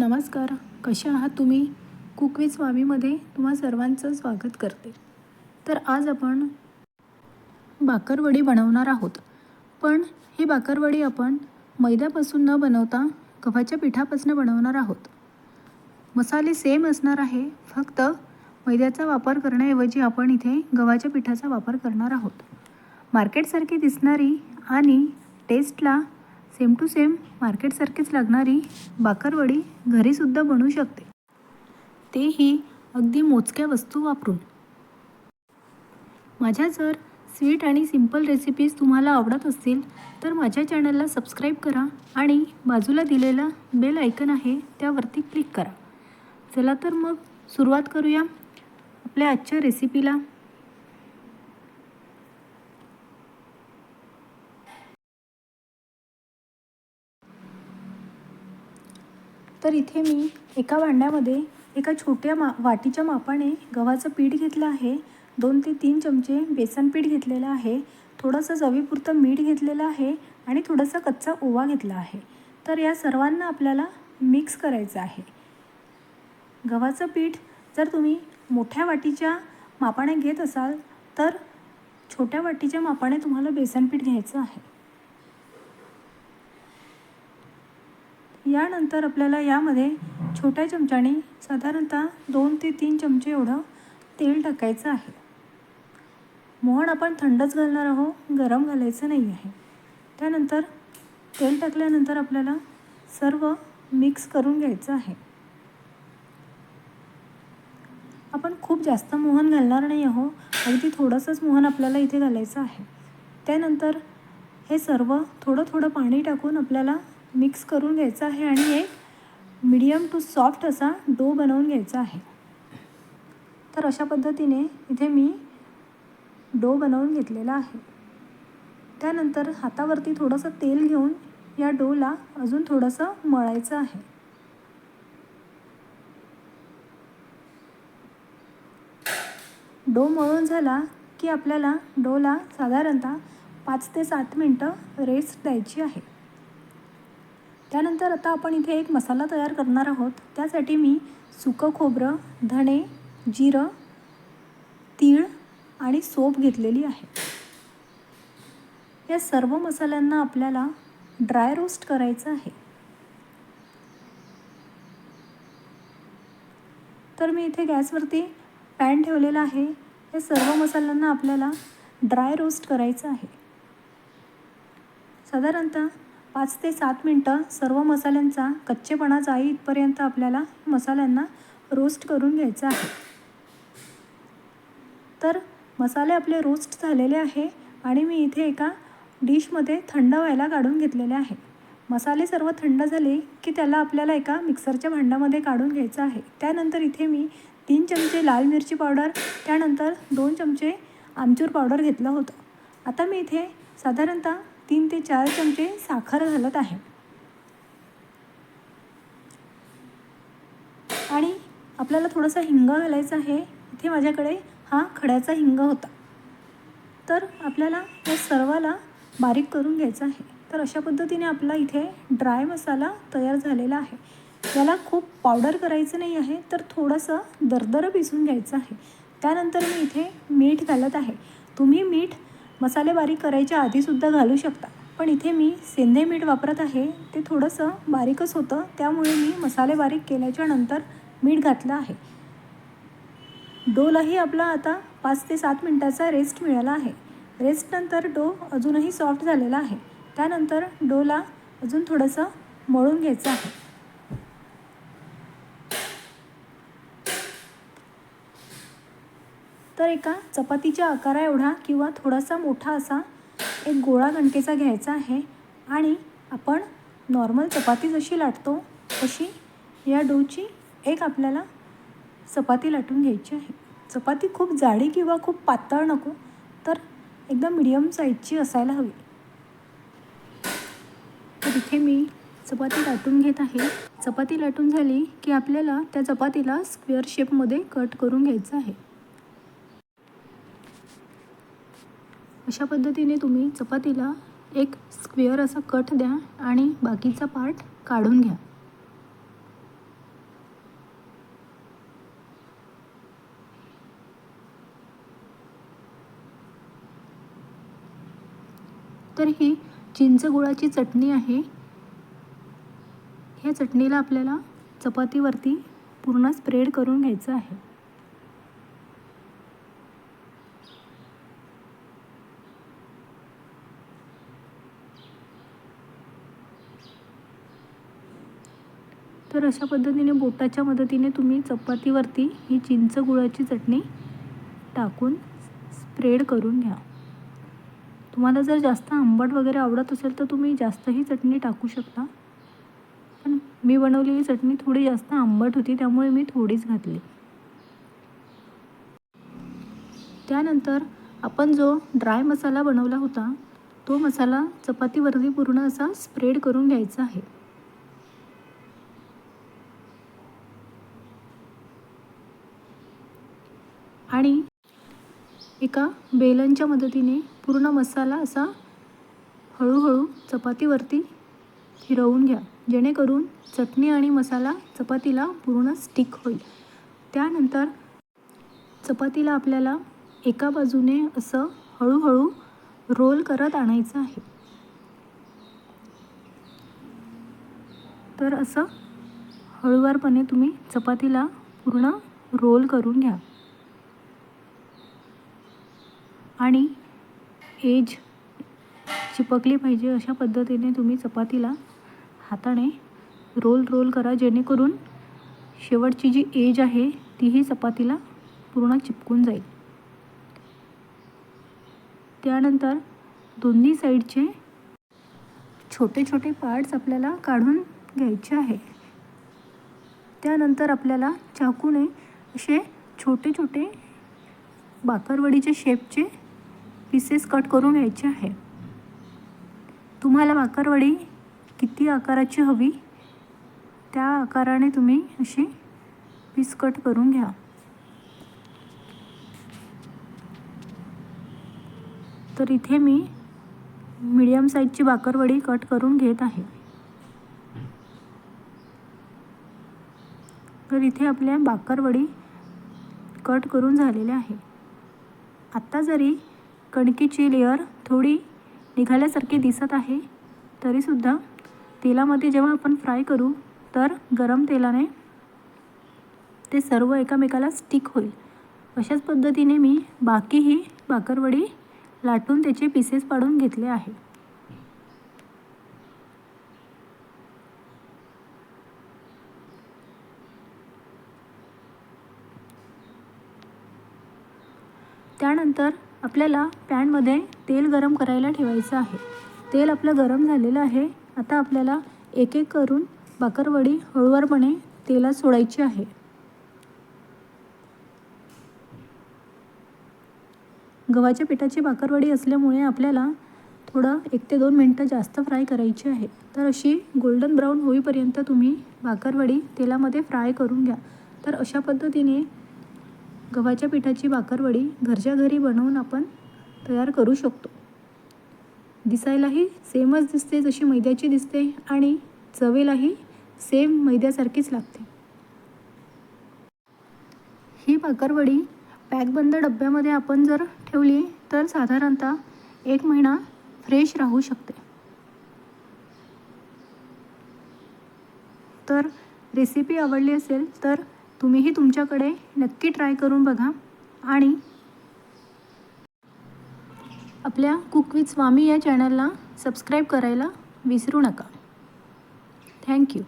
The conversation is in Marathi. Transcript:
नमस्कार. कसे आहात तुम्ही? कुक विथ स्वामीमध्ये तुम्हा सर्वांचं स्वागत करते. तर आज आपण बाकरवडी बनवणार आहोत. पण ही बाकरवडी आपण मैद्यापासून न बनवता गव्हाच्या पिठापासून बनवणार आहोत. मसाले सेम असणार आहे फक्त मैद्याचा वापर करण्याऐवजी आपण इथे गव्हाच्या पिठाचा वापर करणार आहोत. मार्केटसारखी दिसणारी आणि टेस्टला सेम टू सेम मार्केटसारखीच लागणारी बाकरवडी घरीसुद्धा बनू शकते. तेही अगदी मोजक्या वस्तू वापरून. माझ्या जर स्वीट आणि सिंपल रेसिपीज तुम्हाला आवडत असतील तर माझ्या चॅनलला सबस्क्राईब करा आणि बाजूला दिलेला बेल आयकन आहे त्यावरती क्लिक करा. चला तर मग सुरुवात करूया आपल्या आजच्या रेसिपीला. तर इथे मी एका भांड्यामध्ये एका छोट्या मा वाटीच्या मापाने गव्हाचं पीठ घेतलं आहे. दोन ते तीन चमचे बेसन पीठ घेतलेलं आहे. थोडंसं चवीपुरतं मीठ घेतलेलं आहे आणि थोडासा कच्चा ओवा घेतला आहे. तर या सर्वांना आपल्याला मिक्स करायचं आहे. गव्हाचं पीठ जर तुम्ही मोठ्या वाटीच्या मापाने घेत असाल तर छोट्या वाटीच्या मापाने तुम्हाला बेसन पीठ घ्यायचं आहे. यानंतर आपल्याला यामध्ये छोट्या चमच्याने साधारणतः दोन ते तीन चमचे एवढं तेल टाकायचं आहे. मोहन आपण थंडच घालणार आहोत गरम घालायचं नाही आहे. त्यानंतर तेल टाकल्यानंतर आपल्याला सर्व मिक्स करून घ्यायचं आहे. आपण खूप जास्त मोहन घालणार नाही आहो अगदी थोडंसंच मोहन आपल्याला इथे घालायचं आहे. त्यानंतर हे सर्व थोडं थोडं पाणी टाकून आपल्याला मिक्स करून घ्यायचं आहे आणि एक मिडियम टू सॉफ्ट असा डो बनवून घ्यायचा आहे. तर अशा पद्धतीने इथे मी डो बनवून घेतलेला आहे. त्यानंतर हातावरती थोडंसं तेल घेऊन या डोला अजून थोडंसं मळायचं आहे. डो मळून झाला की आपल्याला डोला साधारणतः पाच ते सात मिनटं रेस्ट द्यायची आहे. त्यानंतर आता आपण इथे एक मसाला तयार करणार आहोत. त्यासाठी मी सुकं खोबरं धणे जिरं तीळ आणि सोप घेतलेली आहे. या सर्व मसाल्यांना आपल्याला ड्राय रोस्ट करायचं आहे. तर मी इथे गॅसवरती पॅन ठेवलेला आहे. या सर्व मसाल्यांना आपल्याला ड्राय रोस्ट करायचं आहे. साधारणतः पाच ते सात मिनटं सर्व मसाल्यांचा कच्चेपणा जाई इथपर्यंत आपल्याला मसाल्यांना रोस्ट करून घ्यायचं आहे. तर मसाले आपले रोस्ट झालेले आहे आणि मी इथे एका डिशमध्ये थंड व्हायला काढून घेतलेले आहे. मसाले सर्व थंड झाले की त्याला आपल्याला एका मिक्सरच्या भांड्यामध्ये काढून घ्यायचं आहे. त्यानंतर इथे मी तीन चमचे लाल मिरची पावडर त्यानंतर दोन चमचे आमचूर पावडर घेतलं होतं. आता मी इथे साधारणतः तीन ते चार चमचे साखर घालत आहे. आणि आपल्याला थोडंसं हिंग घालायचं आहे. इथे माझ्याकडे हा खड्याचा हिंग होता. तर आपल्याला या सर्वाला बारीक करून घ्यायचं आहे. तर अशा पद्धतीने आपला इथे ड्राय मसाला तयार झालेला आहे. याला खूप पावडर करायचं नाही आहे तर थोडंसं दरदरं पिसून घ्यायचं आहे. त्यानंतर मी इथे मीठ घालत आहे. तुम्ही मीठ मसाले बारीक करायच्या आधीसुद्धा घालू शकता. पण इथे मी सेंधे मीठ वापरत आहे. ते थोडंसं बारीकच होतं. त्यामुळे मी मसाले बारीक केल्याच्यानंतर मीठ घातलं आहे. डोलाही आपला आता पाच ते सात मिनटाचा रेस्ट मिळाला आहे. रेस्टनंतर डो अजूनही सॉफ्ट झालेला आहे. त्यानंतर डोला अजून थोडंसं मळून घ्यायचं आहे. एका चपातीच्या आकारा एवढा किंवा थोडासा मोठा असा एक गोळा कणकेचा घ्यायचा आहे आणि आपण नॉर्मल चपाती जशी लाटतो तशी या डोची एक आपल्याला चपाती लाटून घ्यायची आहे. चपाती खूप जाडी किंवा खूप पातळ नको तर एकदम मिडियम साईजची असायला हवी. तर इथे मी चपाती लाटून घेत आहे. चपाती लाटून झाली की आपल्याला त्या चपातीला स्क्वेअर शेपमध्ये कट करून घ्यायचं आहे. अशा पद्धतीने तुम्ही चपातीला एक स्क्वेअर असा कट द्या आणि बाकीचा पार्ट काढून घ्या. तर ही चिंच गुळाची चटणी आहे. ह्या चटणीला आपल्याला चपातीवरती पूर्ण स्प्रेड करून घ्यायचं आहे. तर अशा पद्धतीने बोटाच्या मदतीने तुम्ही चपातीवरती ही चिंच गुळाची चटणी टाकून स्प्रेड करून घ्या. तुम्हाला जर जास्त आंबट वगैरे आवडत असेल तर तुम्ही जास्तही चटणी टाकू शकता. पण मी बनवलेली चटणी थोडी जास्त आंबट होती त्यामुळे मी थोडीच घातली. त्यानंतर आपण जो ड्राय मसाला बनवला होता तो मसाला चपातीवरती पूर्ण असा स्प्रेड करून घ्यायचा आहे. आणि एका बेलनच्या मदतीने पूर्ण मसाला असा हळूहळू चपातीवरती फिरवून घ्या. जेणेकरून चटणी आणि मसाला चपातीला पूर्ण स्टिक होईल. त्यानंतर चपातीला आपल्याला एका बाजूने असं हळूहळू रोल करत आणायचं आहे. तर असं हळूवारपणे तुम्ही चपातीला पूर्ण रोल करून घ्या. आणि एज चिपकली पाहिजे अशा पद्धतीने तुम्ही चपातीला हाताने रोल रोल करा. जेणेकरून शेवटची जी एज आहे तीही चपातीला पूर्ण चिपकून जाईल. त्यानंतर दोन्ही साईडचे छोटे छोटे पार्ट्स आपल्याला काढून घ्यायचे आहे. त्यानंतर आपल्याला चाकूने असे छोटे छोटे बाकरवडीच्या शेपचे पीसेस कट करून घ्यायचे आहे. तुम्हाला बाकरवडी किती आकाराची हवी? त्या आकाराने तुम्ही अशी पीस कट करून घ्या. तर इथे मी मीडियम साईजची बाकरवडी कट करून घेत आहे. तर इथे आपल्या बाकरवडी कट करून झालेल्या आहे. आत्ता जरी कणकीची लेअर थोडी निघाल्यासारखी दिसत आहे. तरीसुद्धा तेलामध्ये जेव्हा आपण फ्राय करू तर गरम तेलाने ते सर्व एकामेकाला स्टिक होईल. अशाच पद्धतीने मी बाकीही बाकरवडी लाटून त्याचे पीसेस पाडून घेतले आहे. त्यानंतर आपल्याला पॅनमध्ये तेल गरम करायला ठेवायचं आहे. तेल आपलं गरम झालेलं आहे. आता आपल्याला एक एक करून बाकरवडी हळूवारपणे तेलात सोडायची आहे. गव्हाच्या पिठाची बाकरवडी असल्यामुळे आपल्याला थोडं एक ते दोन मिनटं जास्त फ्राय करायची आहे. तर अशी गोल्डन ब्राऊन होईपर्यंत तुम्ही बाकरवडी तेलामध्ये फ्राय करून घ्या. तर अशा पद्धतीने गव्हाच्या पिठाची बाकरवडी घरच्या घरी बनवून आपण तयार करू शकतो. दिसायलाही सेमच दिसते जशी मैद्याची दिसते आणि चवेलाही सेम मैद्यासारखीच लागते. ही बाकरवडी पॅकबंद डब्यामध्ये आपण जर ठेवली तर साधारणतः एक महिना फ्रेश राहू शकते. तर रेसिपी आवडली असेल तर तुम्हीही तुमच्याकडे नक्की ट्राय करून बघा. आणि आपल्या कुक विथ स्वामी या चॅनलला सबस्क्राईब करायला विसरू नका. थँक्यू